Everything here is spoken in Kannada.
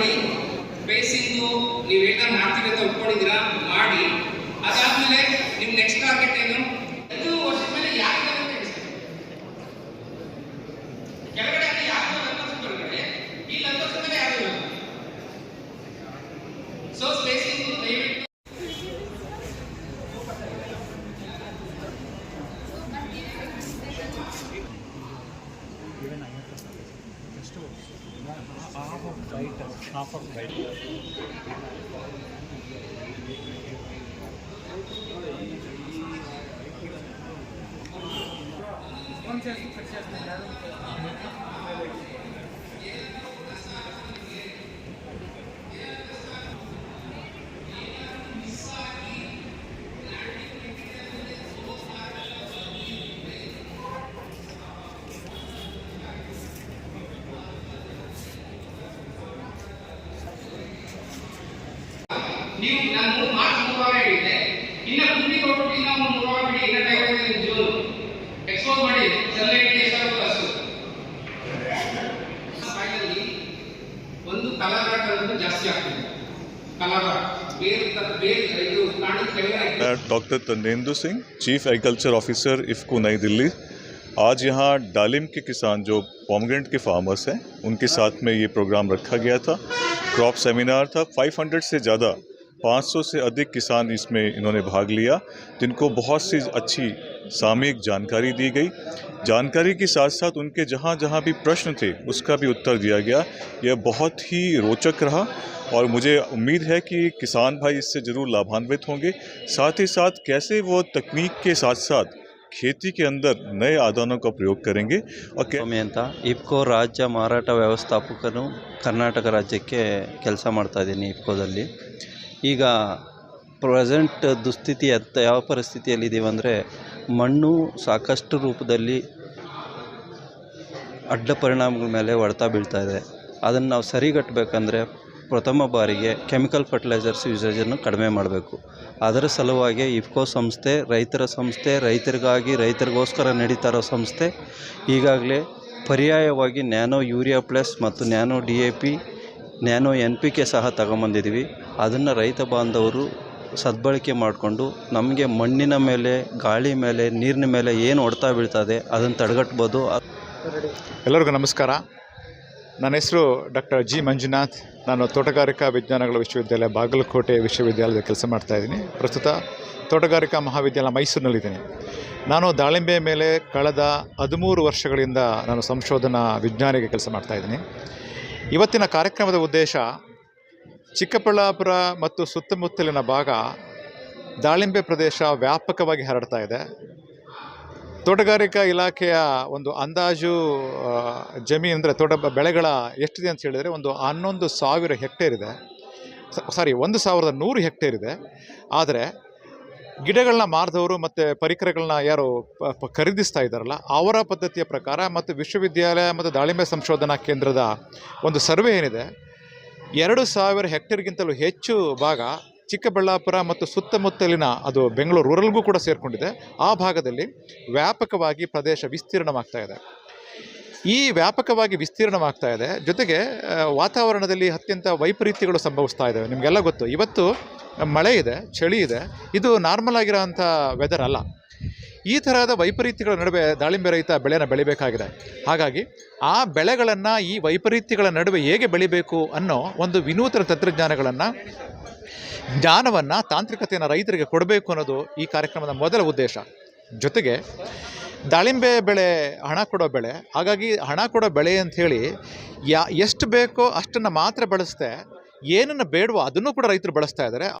ಮಾಡಿ ಬೇಸಿಂದು ನೀವೇನಾರು ಮಾಡ್ತೀವಿ ಅಂತ ಒಪ್ಕೊಂಡಿದ್ದೀರಾ? ಮಾಡಿ. ಅದಾದ್ಮೇಲೆ ನಿಮ್ ನೆಕ್ಸ್ಟ್ ಟಾರ್ಗೆಟ್ ಏನು? ఫోన్ చేసి కట్ చేస్తున్నాను ನೀವು ನಾನು ಮಾರ್ಚ್ ಮೂರವಾರ ಹೇಳಿದ್ದೆ ಇನ್ನ ಮುಂದಿನ ಹೋಗ್ಬಿಟ್ಟು ಇನ್ನ ಒಂದು ಮೂರವಾರ ಬಿಡಿ ಇನ್ನ ಟೈಮ್ ಇದೆ ಜೂನ್ ಎಕ್ಸ್ಪೋಸ್ ಮಾಡಿ ಸನ್ಲೈಟ್ ಎಷ್ಟಾಗುತ್ತೋ ಅಷ್ಟು ಸಾಯಿಲಲ್ಲಿ ಒಂದು ಕಲರ್ ಅನ್ನೋದು ಜಾಸ್ತಿ ಆಗ್ತಿದೆ ಕಲರ್ ಬೇರೆ ತರ- ಬೇರೆ ಇದು ಕಾಣಿದ ಕೆಳಗಡೆ मैं doctor Tandendu Singh chief agriculture officer IFFCO New Delhi आज यहाँ डालिम के किसान जो पॉमग्रेंट के फार्मर्स हैं उनके साथ में ये प्रोग्राम रखा गया था क्रॉप सेमिनार था 500 से ज़्यादा 500 से अधिक किसान इसमें इन्होंने भाग लिया जिनको बहुत सी अच्छी सामयिक जानकारी दी गई जानकारी के साथ साथ उनके जहाँ जहाँ भी प्रश्न थे उसका भी उत्तर दिया गया यह बहुत ही रोचक रहा और मुझे उम्मीद है कि किसान भाई इससे ज़रूर लाभान्वित होंगे साथ ही साथ कैसे वो तकनीक के साथ साथ खेती के अंदर नए आदानों का प्रयोग करेंगे और कै- ಸ್ವಾಮಿ ಅಂತ ಇಫ್ಕೋ ರಾಜ್ಯ ಮಾರಾಟ ವ್ಯವಸ್ಥಾಪಕನು ಕರ್ನಾಟಕ ರಾಜ್ಯಕ್ಕೆ ಕೆಲಸ ಮಾಡ್ತಾ ಇದ್ದೀನಿ ಇಫ್ಕೋದಲ್ಲಿ ಈಗ ಪ್ರೆಸೆಂಟ್ ದುಸ್ಥಿತಿ ಅಂತ ಯಾವ ಪರಿಸ್ಥಿತಿಯಲ್ಲಿದ್ದೀವಿ ಅಂದರೆ ಮಣ್ಣು ಸಾಕಷ್ಟು ರೂಪದಲ್ಲಿ ಅಡ್ಡ ಪರಿಣಾಮಗಳ ಮೇಲೆ ಹೊಡೆತ ಬೀಳ್ತಾ ಇದೆ. ಅದನ್ನು ನಾವು ಸರಿಗಟ್ಟಬೇಕಂದ್ರೆ ಪ್ರಥಮ ಬಾರಿಗೆ ಕೆಮಿಕಲ್ ಫರ್ಟಿಲೈಸರ್ಸ್ ಯೂಸೇಜನ್ನು ಕಡಿಮೆ ಮಾಡಬೇಕು. ಅದರ ಸಲುವಾಗಿ ಇಫ್ಕೋ ಸಂಸ್ಥೆ, ರೈತರ ಸಂಸ್ಥೆ, ರೈತರಿಗಾಗಿ ರೈತರಿಗೋಸ್ಕರ ನಡೀತಾ ಇರೋ ಸಂಸ್ಥೆ, ಈಗಾಗಲೇ ಪರ್ಯಾಯವಾಗಿ ನ್ಯಾನೋ ಯೂರಿಯಾ ಪ್ಲಸ್ ಮತ್ತು nano D A P, nano N P K ಸಹ ತಗೊಂಬಂದಿದ್ದೀವಿ ಅದನ್ನು ರೈತ ಬಾಂಧವರು ಸದ್ಬಳಕೆ ಮಾಡಿಕೊಂಡು ನಮಗೆ ಮಣ್ಣಿನ ಮೇಲೆ, ಗಾಳಿ ಮೇಲೆ, ನೀರಿನ ಮೇಲೆ ಏನು ಹೊಡ್ತಾ ಬೀಳ್ತದೆ ಅದನ್ನು ತಡೆಗಟ್ಬೋದು. ಎಲ್ಲರಿಗೂ ನಮಸ್ಕಾರ. ನನ್ನ ಹೆಸರು ಡಾಕ್ಟರ್ ಜಿ ಮಂಜುನಾಥ್. ನಾನು ತೋಟಗಾರಿಕಾ ವಿಜ್ಞಾನಗಳ ವಿಶ್ವವಿದ್ಯಾಲಯ ಬಾಗಲಕೋಟೆ ವಿಶ್ವವಿದ್ಯಾಲಯದಲ್ಲಿ ಕೆಲಸ ಮಾಡ್ತಾ ಇದ್ದೀನಿ. ಪ್ರಸ್ತುತ ತೋಟಗಾರಿಕಾ ಮಹಾವಿದ್ಯಾಲಯ ಮೈಸೂರಿನಲ್ಲಿದ್ದೀನಿ. ನಾನು ದಾಳಿಂಬೆ ಮೇಲೆ ಕಳೆದ ಹದಿಮೂರು ವರ್ಷಗಳಿಂದ ನಾನು ಸಂಶೋಧನಾ ವಿಜ್ಞಾನಿಗೆ ಕೆಲಸ ಮಾಡ್ತಾ ಇದ್ದೀನಿ. ಇವತ್ತಿನ ಕಾರ್ಯಕ್ರಮದ ಉದ್ದೇಶ ಚಿಕ್ಕಬಳ್ಳಾಪುರ ಮತ್ತು ಸುತ್ತಮುತ್ತಲಿನ ಭಾಗ ದಾಳಿಂಬೆ ಪ್ರದೇಶ ವ್ಯಾಪಕವಾಗಿ ಹರಡ್ತಾ ಇದೆ. ತೋಟಗಾರಿಕಾ ಇಲಾಖೆಯ ಒಂದು ಅಂದಾಜು ಜಮೀನು ಅಂದರೆ ತೋಟ ಬೆಳೆಗಳ ಎಷ್ಟಿದೆ ಅಂತ ಹೇಳಿದರೆ ಒಂದು ಹನ್ನೊಂದು ಸಾವಿರ ಹೆಕ್ಟೇರ್ ಇದೆ. ಸಾರಿ, ಒಂದು ಸಾವಿರದ ನೂರು ಹೆಕ್ಟೇರ್ ಇದೆ. ಆದರೆ ಗಿಡಗಳನ್ನ ಮಾರಿದವರು ಮತ್ತು ಪರಿಕರಗಳನ್ನ ಯಾರು ಖರೀದಿಸ್ತಾ ಇದ್ದಾರಲ್ಲ, ಅವರ ಪದ್ಧತಿಯ ಪ್ರಕಾರ ಮತ್ತು ವಿಶ್ವವಿದ್ಯಾಲಯ ಮತ್ತು ದಾಳಿಂಬೆ ಸಂಶೋಧನಾ ಕೇಂದ್ರದ ಒಂದು ಸರ್ವೆ ಏನಿದೆ ಎರಡು ಸಾವಿರ ಹೆಕ್ಟೇರ್ಗಿಂತಲೂ ಹೆಚ್ಚು ಭಾಗ ಚಿಕ್ಕಬಳ್ಳಾಪುರ ಮತ್ತು ಸುತ್ತಮುತ್ತಲಿನ ಅದು ಬೆಂಗಳೂರು ರೂರಲ್ಗೂ ಕೂಡ ಸೇರಿಕೊಂಡಿದೆ. ಆ ಭಾಗದಲ್ಲಿ ವ್ಯಾಪಕವಾಗಿ ಪ್ರದೇಶ ವಿಸ್ತೀರ್ಣವಾಗ್ತಾ ಇದೆ. ಈ ವ್ಯಾಪಕವಾಗಿ ವಿಸ್ತೀರ್ಣವಾಗ್ತಾ ಇದೆ. ಜೊತೆಗೆ ವಾತಾವರಣದಲ್ಲಿ ಅತ್ಯಂತ ವೈಪರೀತ್ಯಗಳು ಸಂಭವಿಸ್ತಾ ಇದ್ದಾವೆ. ನಿಮಗೆಲ್ಲ ಗೊತ್ತು. ಇವತ್ತು ಮಳೆ ಇದೆ, ಚಳಿ ಇದೆ. ಇದು ನಾರ್ಮಲ್ ಆಗಿರೋಂಥ ವೆದರ್ ಅಲ್ಲ. ಈ ತರಹದ ವೈಪರೀತ್ಯಗಳ ನಡುವೆ ದಾಳಿಂಬೆ ರೈತ ಬೆಳೆನ ಬೆಳಿಬೇಕಾಗಿದೆ. ಹಾಗಾಗಿ ಆ ಬೆಳೆಗಳನ್ನು ಈ ವೈಪರೀತ್ಯಗಳ ನಡುವೆ ಹೇಗೆ ಬೆಳಿಬೇಕು ಅನ್ನೋ ಒಂದು ವಿನೂತನ ತಂತ್ರಜ್ಞಾನಗಳನ್ನು, ಜ್ಞಾನವನ್ನು ತಾಂತ್ರಿಕತೆಯನ್ನು ರೈತರಿಗೆ ಕೊಡಬೇಕು ಅನ್ನೋದು ಈ ಕಾರ್ಯಕ್ರಮದ ಮೊದಲ ಉದ್ದೇಶ. ಜೊತೆಗೆ ದಾಳಿಂಬೆ ಬೆಳೆ, ಹಣ ಕೊಡೋ ಬೆಳೆ, ಹಾಗಾಗಿ ಹಣ ಕೊಡೋ ಬೆಳೆ ಅಂಥೇಳಿ ಯಾ, ಎಷ್ಟು ಬೇಕೋ ಅಷ್ಟನ್ನು ಮಾತ್ರ ಬಳಸದೆ, ಏನನ್ನು ಬೇಡವೋ ಅದನ್ನು ಕೂಡ ರೈತರು ಬಳಸ್ತಾ ಇದ್ದಾರೆ.